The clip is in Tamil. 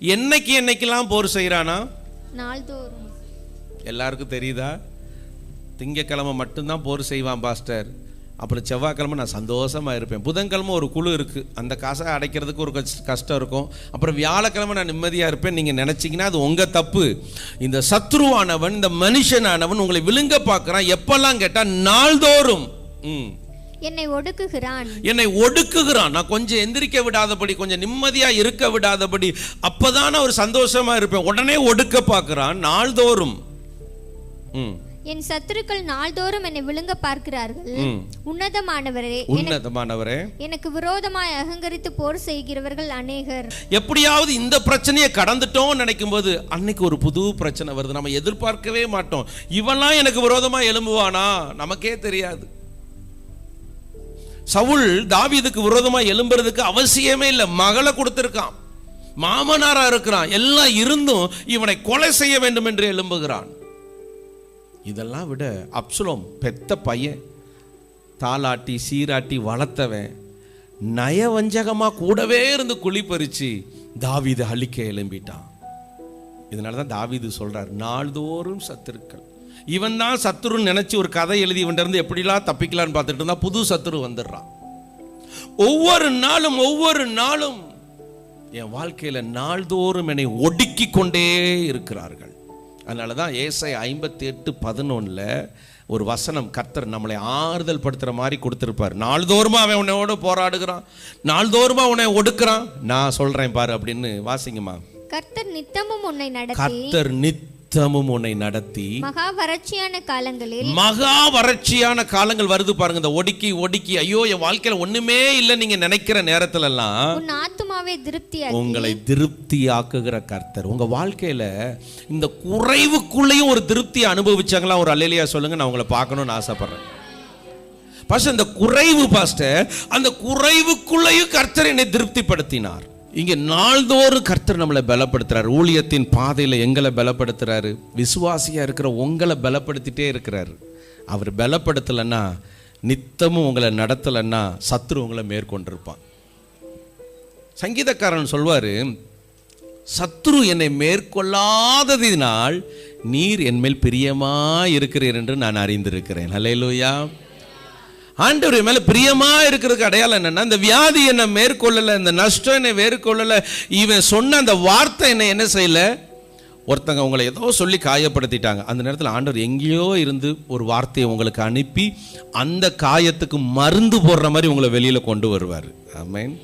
என்னைக்கு என்னைக்கெல்லாம் போர் செய்கிறானா நாள்தோறும். எல்லாருக்கும் தெரியுதா? திங்கக்கிழமை மட்டும்தான் போர் செய்வான் பாஸ்டர். அப்புறம் செவ்வாய்க்கிழமை நான் சந்தோஷமாக இருப்பேன். புதன்கிழமை ஒரு குழு இருக்குது அந்த காசை அடைக்கிறதுக்கு ஒரு கஷ்ட- கஷ்டம் இருக்கும். அப்புறம் வியாழக்கிழமை நான் நிம்மதியாக இருப்பேன். நீங்கள் நினச்சிங்கன்னா அது உங்கள் தப்பு. இந்த சத்ருவானவன் இந்த மனுஷனானவன் உங்களை விழுங்க பார்க்குறான். எப்பெல்லாம் கேட்டால் நாள்தோறும். ம். என்னை ஒடுக்குகிறான். என்னை ஒடுக்குகிறான். நான் கொஞ்சம் எந்திரிக்க விடாதபடி கொஞ்சம் நிம்மதியா இருக்க விடாதபடி அப்பதான் ஒரு சந்தோஷமா இருப்பேன். உடனே ஒடுக்க பார்க்கறான் நாள்தோறும். என் சத்துருக்கள் நாள்தோறும் என்னை விழுங்க பார்க்கிறார்கள். உன்னதமானவரே உன்னதமானவரே. எனக்கு விரோதமாய் அகங்கரித்து போர் செய்கிறவர்கள் அநேகர். எப்படியாவது இந்த பிரச்சனையை கடந்துட்டோம் நினைக்கும் போது அன்னைக்கு ஒரு புது பிரச்சனை வருது. நம்ம எதிர்பார்க்கவே மாட்டோம். இவன்லாம் எனக்கு விரோதமா எழும்புவானா? நமக்கே தெரியாது. சவுல் தாவீதுக்கு விரோதமா எழும்புறதுக்கு அவசியமே இல்லை. மகளை கொடுத்திருக்கான். மாமனாரா இருக்கிறான். எல்லாம் இருந்தும் இவனை கொலை செய்ய வேண்டும் என்று எழும்புகிறான். இதெல்லாம் விட அப்சுலோம் பெத்த பையன் தாலாட்டி சீராட்டி வளர்த்தவன் நயவஞ்சகமா கூடவே இருந்து குழி பறிச்சு தாவீது அழிக்க எழும்பிட்டான். இதனால தான் தாவீது சொல்றார் நாள்தோறும் சத்துருக்கள். இவன் தான் சத்துருன்னு நினைச்சு ஒரு கதை எழுதி இவன்ட்ட இருந்து எப்படிலாம் தப்பிக்கலான்னு பார்த்துட்டு இருந்தா புது சத்துரு வந்துடுறான். ஒவ்வொரு நாளும் ஒவ்வொரு நாளும் என் வாழ்க்கையில நாள்தோறும் என்னை ஒடுக்கி கொண்டே இருக்கிறார்கள். அதனால தான் ஏசை ஐம்பத்தி எட்டு பதினொன்றில் ஒரு வசனம் கர்த்தர் நம்மளை ஆறுதல் படுத்துற மாதிரி கொடுத்துருப்பார். நாள்தோறுமா அவன் உன்னையோட போராடுகிறான். நாள்தோறுமா உன்னை ஒடுக்குறான். நான் சொல்றேன் பாரு அப்படின்னு வாசிங்கம்மா. கர்த்தர் நித்தமும் உன்னை கர்த்தர் நித்தமும் உன்னை நடத்தி. மகா வறட்சியான காலங்களில் மகா வறட்சியான காலங்கள் வருது பாருங்க. இந்த ஒடுக்கி ஒடுக்கி. ஐயோ என் வாழ்க்கையில ஒண்ணுமே இல்லை நீங்க நினைக்கிற நேரத்துல எல்லாம் உன் ஆத்துமாவை திருப்தியாக்கி உங்களை திருப்தியாக்குகிற கர்த்தர். உங்க வாழ்க்கையில இந்த குறைவுக்குள்ளேயும் ஒரு திருப்தியை அனுபவிச்சாங்களா ஒரு அல்லையா சொல்லுங்க நான் உங்களை பார்க்கணும்னு ஆசைப்படுறேன். பாஸ்டர் இந்த குறைவு பாஸ்டர் அந்த குறைவுக்குள்ளேயும் கர்த்தர் என்னை திருப்திப்படுத்தினார். இங்கே நாள்தோறும் கர்த்தர் நம்மளை பலப்படுத்துறாரு. ஊழியத்தின் பாதையில் எங்களை பலப்படுத்துறாரு. விசுவாசியாக இருக்கிற உங்களை பலப்படுத்திட்டே இருக்கிறாரு. அவர் பலப்படுத்தலைன்னா நித்தமும் உங்களை நடத்தலைன்னா சத்ரு உங்களை மேற்கொண்டிருப்பான். சங்கீதக்காரன் சொல்வார் சத்ரு என்னை மேற்கொள்ளாததினால் நீர் என்மேல் பிரியமாக இருக்கிறீர் என்று நான் அறிந்திருக்கிறேன். ஹalleluya. ஆண்டவர் என் மேல பிரியமா இருக்கிறதுக்கு அடையாளம் என்னன்னா இந்த வியாதி என்னை மேற்கொள்ளலை இந்த நஷ்டம் என்னை மேற்கொள்ளலை இவன் சொன்ன அந்த வார்த்தை என்னை என்ன செய்யல? ஒருத்தங்க உங்களை ஏதோ சொல்லி காயப்படுத்திட்டாங்க. அந்த நேரத்தில் ஆண்டவர் எங்கேயோ இருந்து ஒரு வார்த்தையை உங்களுக்கு அனுப்பி அந்த காயத்துக்கு மருந்து போடுற மாதிரி உங்களை வெளியில கொண்டு வருவார். ஐ மீன்